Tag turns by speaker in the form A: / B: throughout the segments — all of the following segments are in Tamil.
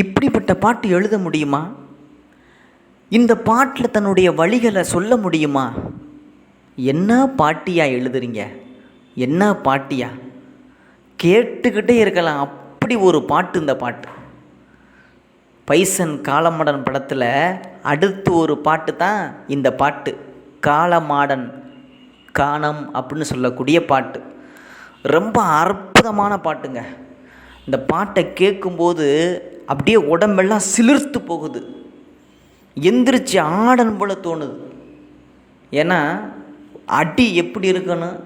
A: இப்படிப்பட்ட பாட்டு எழுத முடியுமா? இந்த பாட்டில் தன்னுடைய வழிகளை சொல்ல முடியுமா? என்ன பாட்டியா எழுதுறீங்க? என்ன பாட்டியா? கேட்டுக்கிட்டே இருக்கலாம். அப்படி ஒரு பாட்டு இந்த பாட்டு. பைசன் காலமாடன் படத்தில் அடுத்து ஒரு பாட்டு தான் இந்த பாட்டு. காலமாடன் காணம் அப்படின்னு சொல்லக்கூடிய பாட்டு. ரொம்ப அற்புதமான பாட்டுங்க. இந்த பாட்டை கேட்கும்போது அப்படியே உடம்பெல்லாம் சிலிர்த்து போகுது. எந்திரிச்சு ஆடணும் போல் தோணுது. ஏன்னா அடி எப்படி இருக்கணும்?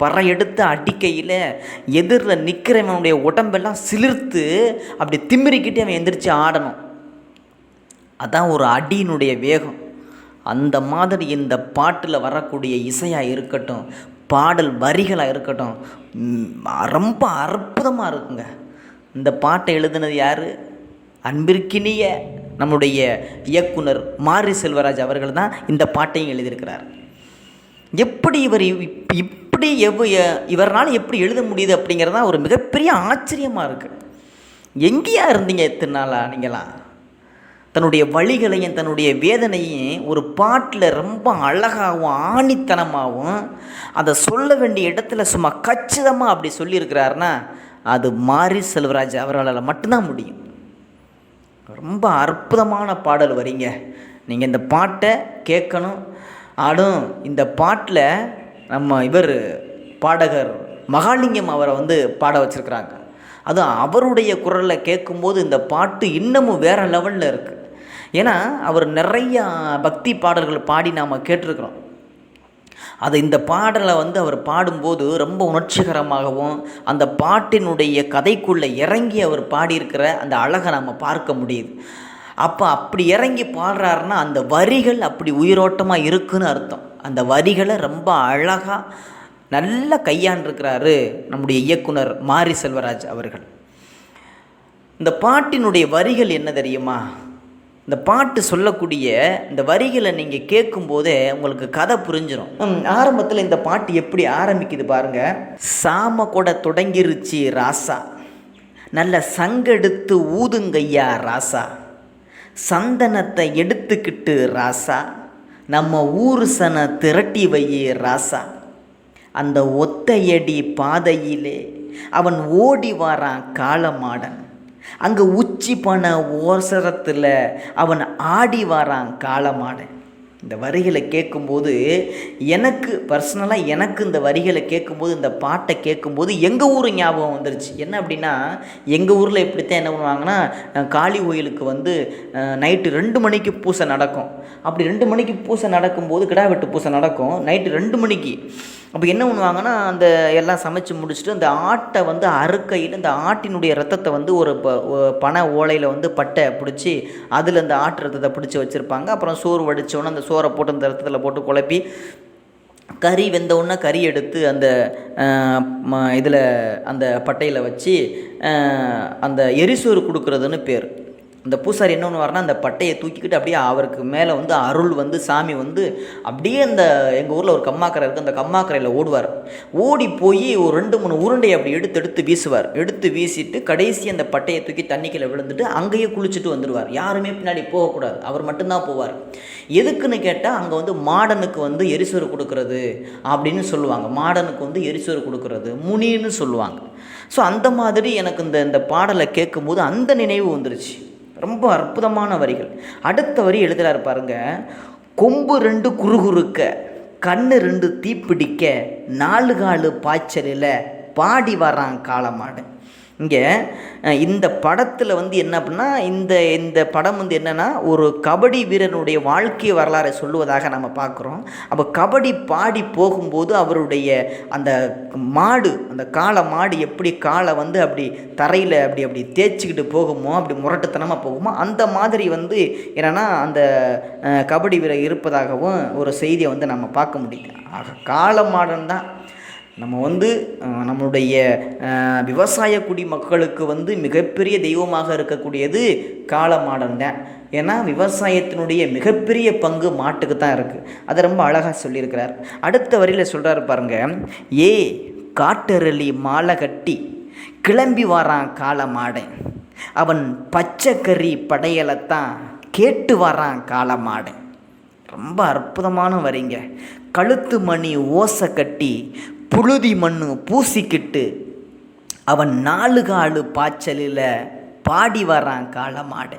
A: பறை எடுத்த அடிக்கையில் எதிரில் நிற்கிறவனுடைய உடம்பெல்லாம் சிலிர்த்து அப்படி திமிரிக்கிட்டு அவன் எந்திரிச்சு ஆடணும். அதான் ஒரு அடியினுடைய வேகம். அந்த மாதிரி இந்த பாட்டில் வரக்கூடிய இசையாக இருக்கட்டும் பாடல் வரிகளாக இருக்கட்டும் ரொம்ப அற்புதமாக இருக்குங்க. இந்த பாட்டை எழுதுனது யார்? அன்பிற்கினிய நம்முடைய இயக்குனர் மாரி செல்வராஜ் அவர்கள் தான் இந்த பாட்டையும் எழுதியிருக்கிறார். எப்படி இவர் இப்- இப்படி எவ் இவரால் எப்படி எழுத முடியுது அப்படிங்கிறது தான் ஒரு மிகப்பெரிய ஆச்சரியமாக இருக்குது எங்கேயா இருந்தீங்க எத்தனை நாளாக நீங்களாம் தன்னுடைய வழிகளையும் தன்னுடைய வேதனையும் ஒரு பாட்டில் ரொம்ப அழகாகவும் ஆணித்தனமாகவும் அதை சொல்ல வேண்டிய இடத்துல சும்மா கச்சிதமாக அப்படி சொல்லியிருக்கிறாருன்னா அது மாரி செல்வராஜ் அவர்களால் மட்டும்தான் முடியும். ரொம்ப அற்புதமான பாடல் வரீங்க. நீங்கள் இந்த பாட்டை கேட்கணும். ஆடும் இந்த பாட்டில் நம்ம இவர் பாடகர் மகாலிங்கம் அவரை வந்து பாட வச்சுருக்குறாங்க. அதுவும் அவருடைய குரலில் கேட்கும்போது இந்த பாட்டு இன்னமும் வேறு லெவலில் இருக்குது ஏன்னா அவர் நிறையா பக்தி பாடல்கள் பாடி நாம் கேட்டிருக்கிறோம். அது இந்த பாடலை வந்து அவர் பாடும்போது ரொம்ப உணர்ச்சிகரமாகவும் அந்த பாட்டினுடைய கதைக்குள்ளே இறங்கி அவர் பாடியிருக்கிற அந்த அழகை நம்ம பார்க்க முடியுது. அப்போ அப்படி இறங்கி பாடுறாருன்னா அந்த வரிகள் அப்படி உயிரோட்டமாக இருக்குன்னு அர்த்தம். அந்த வரிகளை ரொம்ப அழகாக நல்லா கையாண்டிருக்கிறாரு நம்முடைய இயக்குனர் மாரி செல்வராஜ் அவர்கள். இந்த பாட்டினுடைய வரிகள் என்ன தெரியுமா? இந்த பாட்டு சொல்லக்கூடிய இந்த வரிகளை நீங்கள் கேட்கும்போதே உங்களுக்கு கதை புரிஞ்சிடும் ஆரம்பத்தில் இந்த பாட்டு எப்படி ஆரம்பிக்குது பாருங்க. சாம கூட தொடங்கிருச்சு ராசா. நல்ல சங்கெடுத்து ஊதுங்கய்யா ராசா. சந்தனத்தை எடுத்துக்கிட்டு ராசா. நம்ம ஊர் சன திரட்டி வையே ராசா. அந்த ஒத்தையடி பாதையிலே அவன் ஓடி வாரான் காளமாடன். அங்கே உச்சி பண ஓசரத்தில் அவன் ஆடி வாரான் காலமாட இந்த வரிகளை கேட்கும்போது எனக்கு பர்சனலாக எனக்கு இந்த வரிகளை கேட்கும்போது இந்த பாட்டை கேட்கும்போது எங்கள் ஊர் ஞாபகம் வந்துருச்சு. என்ன அப்படின்னா எங்கள் ஊரில் இப்படித்தான் என்ன பண்ணுவாங்கன்னா காளி கோயிலுக்கு வந்து நைட்டு ரெண்டு மணிக்கு பூசை நடக்கும். அப்படி ரெண்டு மணிக்கு பூசை நடக்கும்போது கிடா வெட்டு பூசை நடக்கும். நைட்டு ரெண்டு மணிக்கு. அப்போ என்ன பண்ணுவாங்கன்னா அந்த எல்லாம் சமைச்சு முடிச்சுட்டு அந்த ஆட்டை வந்து அறுக்கையில் அந்த ஆட்டினுடைய ரத்தத்தை வந்து ஒரு ப- பனை ஓலையில் வந்து பட்டை பிடிச்சி அதில் அந்த ஆட்டு ரத்தத்தை பிடிச்சி வச்சுருப்பாங்க. அப்புறம் சோறு வடித்தோன்னே அந்த சோறை போட்டு அந்த ரத்தத்தில் போட்டு குழப்பி கறி வெந்தவுடனே கறி எடுத்து அந்த இதில் அந்த பட்டையில் வச்சு அந்த எரிசோறு கொடுக்குறதுன்னு பேர். அந்த பூசாரி என்ன பண்ணுவார்னா அந்த பட்டையை தூக்கிக்கிட்டு அப்படியே அவருக்கு மேலே வந்து அருள் வந்து சாமி வந்து அப்படியே அந்த எங்கள் ஊரில் ஒரு கம்மாக்கரை இருக்குது அந்த கம்மாக்கரையில் ஓடுவார். ஓடி போய் ஒரு ரெண்டு மூணு உருண்டையை அப்படி எடுத்து எடுத்து வீசுவார். எடுத்து வீசிட்டு கடைசி அந்த பட்டையை தூக்கி தண்ணிக்கையில் விழுந்துட்டு அங்கேயே குளிச்சுட்டு வந்துடுவார் யாருமே பின்னாடி போகக்கூடாது. அவர் மட்டும்தான் போவார். எதுக்குன்னு கேட்டால் அங்கே வந்து மாடனுக்கு வந்து எரிசோறு கொடுக்கறது அப்படின்னு சொல்லுவாங்க. மாடனுக்கு வந்து எரிசோறு கொடுக்கறது முனின்னு சொல்லுவாங்க. ஸோ அந்த மாதிரி எனக்கு இந்த இந்த பாடலை கேட்கும்போது அந்த நினைவு வந்துருச்சு. ரொம்ப அற்புதமான வரிகள். அடுத்த வரி எழுதுகிறார் பாருங்க. கொம்பு ரெண்டு குறுகுறுக்க கண்ணு ரெண்டு தீப்பிடிக்க நாலு காலு பாய்ச்சலில் பாடி வரான் காளமாடு. இங்கே இந்த படத்தில் வந்து என்ன அப்படின்னா இந்த இந்த படம் வந்து என்னென்னா ஒரு கபடி வீரனுடைய வாழ்க்கை வரலாறை சொல்லுவதாக நம்ம பார்க்குறோம் அப்போ கபடி பாடி போகும்போது அவருடைய அந்த மாடு அந்த காளை மாடு எப்படி காலை வந்து அப்படி தரையில் அப்படி அப்படி தேய்ச்சிக்கிட்டு போகுமோ அப்படி முரட்டுத்தனமாக போகுமோ அந்த மாதிரி வந்து என்னென்னா அந்த கபடி வீரர் இருப்பதாகவும் ஒரு செய்தியை வந்து நம்ம பார்க்க முடியுது. ஆக காளை மாடன் தான். நம்ம வந்து நம்மளுடைய விவசாய குடி மக்களுக்கு வந்து மிகப்பெரிய தெய்வமாக இருக்கக்கூடியது காளமாடன் தான் ஏன்னா விவசாயத்தினுடைய மிகப்பெரிய பங்கு மாட்டுக்கு தான் இருக்குது அதை ரொம்ப அழகாக சொல்லியிருக்கிறார். அடுத்த வரியில் சொல்கிறாரு பாருங்க ஏ காட்டரளி மாலை கட்டி கிளம்பி வாரான் காளமாடன். அவன் பச்சைக்கறி படையலைத்தான் கேட்டு வரான் காலமாடு ரொம்ப அற்புதமான வரிங்க. கழுத்து மணி ஓசை கட்டி புழுதி மண்ணு பூசிக்கிட்டு அவன் நாலு காலு பாய்ச்சலில் பாடி வரான் காலமாடு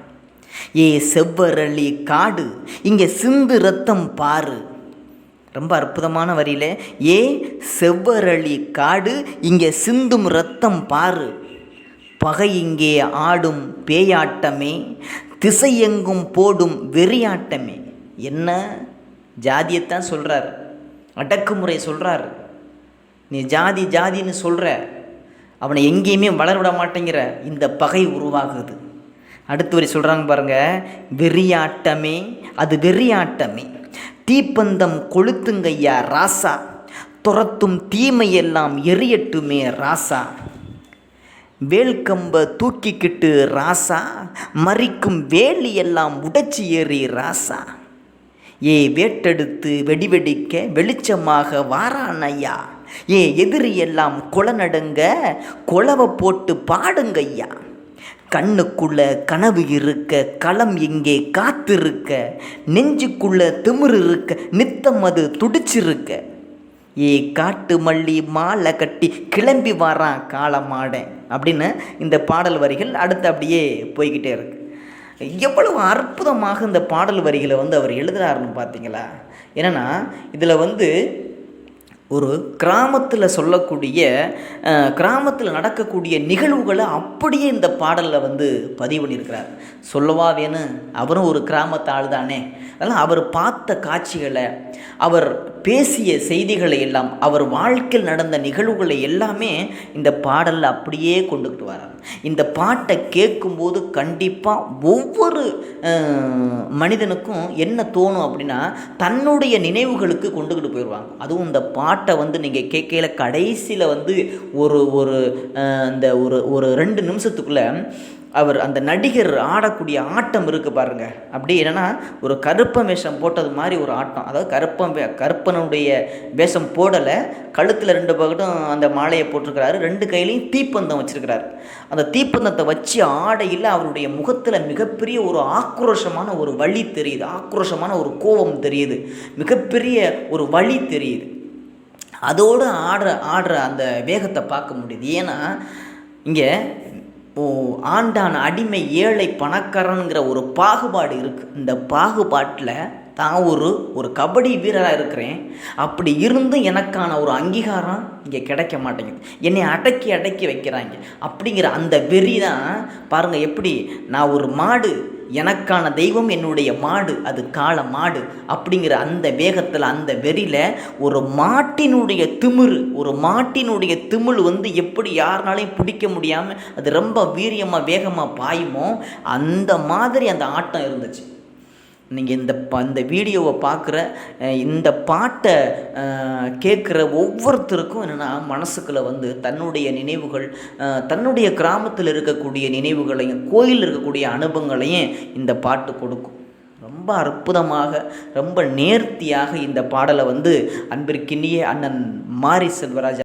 A: ஏ செவ்வரளி காடு இங்கே சிந்து ரத்தம் பாரு ரொம்ப அற்புதமான வரியில ஏ செவ்வரளி காடு இங்கே சிந்தும் ரத்தம் பாரு பகை இங்கே ஆடும் பேயாட்டமே திசையெங்கும் போடும் வெறியாட்டமே. என்ன? ஜாதியத்தான் சொல்கிறார் அடக்குமுறை சொல்கிறார் நீ ஜாதி ஜாதின்னு சொல்கிற அவனை எங்கேயுமே வளர விட மாட்டேங்கிற இந்த பகை உருவாகுது. அடுத்து வரி சொல்கிறாங்க பாருங்க வெறியாட்டமே அது வெறியாட்டமே. தீப்பந்தம் கொளுத்துங்கய்யா ராசா துரத்தும் தீமையெல்லாம் எரியட்டுமே ராசா. வேல்கம்ப தூக்கிக்கிட்டு ராசா மறிக்கும் வேலியெல்லாம் உடைச்சி ஏறி ராசா. ஏ வேட்டெடுத்து வெடிவெடிக்க வெளிச்சமாக வாரான் ஐயா. ஏ எதிரியெல்லாம் குளநடுங்க குளவை போட்டு பாடுங்க ஐயா. கண்ணுக்குள்ள கனவு இருக்க களம் எங்கே காத்திருக்க நெஞ்சுக்குள்ள திமிர் இருக்க நித்தம் அது துடிச்சிருக்க. ஏ காட்டு மல்லி மாலை கட்டி கிளம்பி வாரான் காலமாடேன் அப்படின்னு இந்த பாடல் வரிகள் அடுத்து அப்படியே போய்கிட்டே இருக்கு. எவ்வளவு அற்புதமாக இந்த பாடல் வரிகளை வந்து அவர் எழுதுறாருன்னு பார்த்தீங்களா? என்னென்னா இதில் வந்து ஒரு கிராமத்தில் சொல்லக்கூடிய கிராமத்தில் நடக்கக்கூடிய நிகழ்வுகளை அப்படியே இந்த பாடலில் வந்து பதிவு பண்ணியிருக்கிறார். சொல்லவா வேணும் அவரும் ஒரு கிராமத்து ஆள் தானே அதனால் அவர் பார்த்த காட்சிகளை அவர் பேசிய செய்திகளை எல்லாம் அவர் வாழ்க்கையில் நடந்த நிகழ்வுகளை எல்லாமே இந்த பாடலில் அப்படியே கொண்டுக்கிட்டு வரார் இந்த பாட்டை கேட்கும்போது கண்டிப்பாக ஒவ்வொரு மனிதனுக்கும் என்ன தோணும் அப்படின்னா தன்னுடைய நினைவுகளுக்கு கொண்டுக்கிட்டு போயிடுவாங்க. அதுவும் இந்த பாட்டை வந்து நீங்கள் கேட்கல கடைசியில் வந்து ஒரு ஒரு இந்த ஒரு ஒரு ரெண்டு நிமிஷத்துக்குள்ளே அவர் அந்த நடிகர் ஆடக்கூடிய ஆட்டம் இருக்குது பாருங்கள் அப்படி என்னென்னா ஒரு கருப்பன் வேஷம் போட்டது மாதிரி ஒரு ஆட்டம். அதாவது கருப்பன் வே கருப்பனுடைய வேஷம் போடலை. கழுத்தில் ரெண்டு பக்கட்டும் அந்த மாலையை போட்டிருக்கிறாரு. ரெண்டு கையிலையும் தீப்பந்தம் வச்சிருக்கிறாரு. அந்த தீப்பந்தத்தை வச்சு ஆடையில் அவருடைய முகத்தில் மிகப்பெரிய ஒரு ஆக்ரோஷமான ஒரு வழி தெரியுது. ஆக்ரோஷமான ஒரு கோபம் தெரியுது. மிகப்பெரிய ஒரு வழி தெரியுது. அதோடு ஆடுற ஆடுற அந்த வேகத்தை பார்க்க முடியுது. ஏன்னா இங்கே ஆண்டான் அடிமை ஏழை பணக்காரனுங்கிற ஒரு பாகுபாடு இருக்குது இந்த பாகுபாட்டில் தான் ஒரு ஒரு கபடி வீரராக இருக்கிறேன். அப்படி இருந்தும் எனக்கான ஒரு அங்கீகாரம் இங்கே கிடைக்க மாட்டேங்குது. என்னை அடக்கி அடக்கி வைக்கிறாங்க. அப்படிங்கிற அந்த வெறி தான் பாருங்கள் எப்படி நான் ஒரு மாடு எனக்கான தெய்வம் என்னுடைய மாடு அது காளை மாடு அப்படிங்கிற அந்த வேகத்தில் அந்த வெறியில் ஒரு மாட்டினுடைய திமிரு ஒரு மாட்டினுடைய திமிழ் வந்து எப்படி யாருனாலையும் பிடிக்க முடியாமல் அது ரொம்ப வீரியமாக வேகமாக பாயுமோ அந்த மாதிரி அந்த ஆட்டம் இருந்துச்சு. நீங்கள் இந்த ப இந்த வீடியோவை பார்க்குற இந்த பாட்டை கேட்குற ஒவ்வொருத்தருக்கும் என்னென்னா மனசுக்குள்ளே வந்து தன்னுடைய நினைவுகள் தன்னுடைய கிராமத்தில் இருக்கக்கூடிய நினைவுகளையும் கோயிலில் இருக்கக்கூடிய அனுபவங்களையும் இந்த பாட்டு கொடுக்கும். ரொம்ப அற்புதமாக ரொம்ப நேர்த்தியாக இந்த பாடலை வந்து அன்பிற்கினிய அண்ணன் மாரி செல்வராஜ்